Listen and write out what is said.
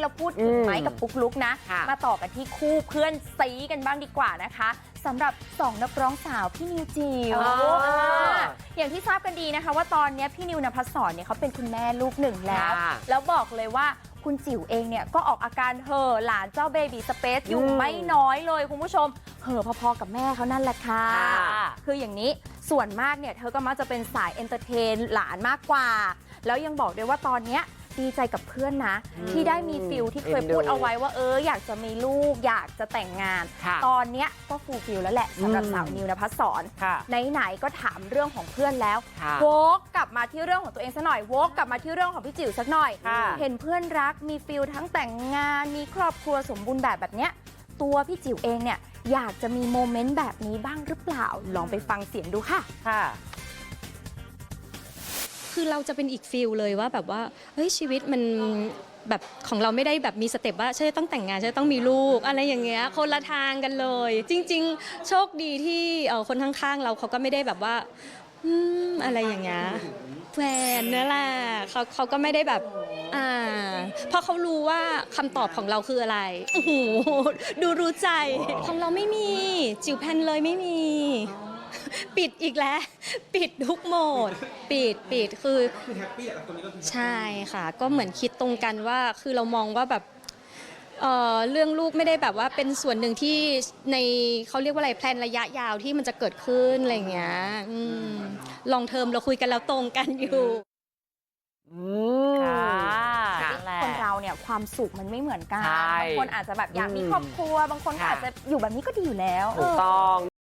เราพูดถึงอืมไม้กับปุ๊กลุกนะค่ะมาต่อกันที่คู่เพื่อนซีกันบ้างดีกว่านะคะสำหรับสองนักร้องสาวพี่นิวจิ๋วอ๋ออ่าอย่างที่ทราบกันดีนะคะ ว่าตอนนี้พี่นิวนภัสสรเนี่ยเขาเป็นคุณแม่ลูกหนึ่งแล้วค่ะแล้วบอกเลยว่าคุณจิ๋วเองเนี่ยก็ออกอาการเห่อหลานเจ้าเบบีสเปซอยู่อืมไม่น้อยเลยคุณผู้ชม เห่อพอๆกับแม่เขานั่นแหละค่ะค่ะ คืออย่างนี้ส่วนมากเนี่ยเธอก็มักจะเป็นสายเอนเตอร์เทนหลานมากกว่า แล้วยังบอกด้วยว่าตอนเนี้ย ดีใจกับเพื่อนนะอืมที่ได้มีฟิลที่เคยเอ็นดูพูดเอาไว้ว่าเอออยากจะมีลูกอยากจะแต่งงานค่ะตอนเนี้ยก็ฟูลฟิลแล้วแหละสำหรับอืมสาวนิวนภัสสรค่ะไหนๆก็ถามเรื่องของเพื่อนแล้วค่ะโวกกลับมาที่เรื่องของตัวเองสักหน่อยโวกกลับมาที่เรื่องของพี่จิ๋วสักหน่อยค่ะเห็นเพื่อนรักมีฟิลทั้งแต่งงานมีครอบครัวสมบูรณ์แบบแบบเนี้ยตัวพี่จิ๋วเองเนี่ยอยากจะมีโมเมนต์แบบนี้บ้างหรือเปล่า ลองไปฟังเสียงดูค่ะ ค่ะ คือเราจะเป็นอีกฟิลเลยว่าแบบว่าเฮ้ยชีวิตมันแบบของเราไม่ได้แบบมีสเต็ปว่าฉันจะต้องแต่งงานฉันจะต้องมีลูก อะไรอย่างเงี้ยคนละทางกันเลย จริง ๆ โชคดีที่เออคนข้างๆ เราเขาก็ไม่ได้แบบว่าอืมอะไรอย่างเงี้ยแฟนนั่นแหละเขาเขาก็ไม่ได้แบบอ่าเพราะเขารู้ว่าคำตอบของเราคืออะไรโอ้โหดูรู้ใจของเราไม่มี จิ๋วแพนเลยไม่มี ปิดอีกแล้ว ปิดทุกโหมด ปิดปิดคือ ใช่ค่ะ ก็เหมือนคิดตรงกันว่า คือเรามองว่าแบบเอ่อเรื่องลูกไม่ได้แบบว่าเป็นส่วนหนึ่งที่ในเขาเรียกว่าอะไรแพลนระยะยาวที่มันจะเกิดขึ้นอะไรอย่างเงี้ยลองเทอมเราคุยกันแล้วตรงกันอยู่ อืมค่ะค่ะคนเราเนี่ยความสุขมันไม่เหมือนกัน ใช่บางคนอาจจะแบบอยากมีอืมครอบครัว บางคนก็ค่ะ อาจจะอยู่แบบนี้ก็ดีอยู่แล้ว ถูกต้อง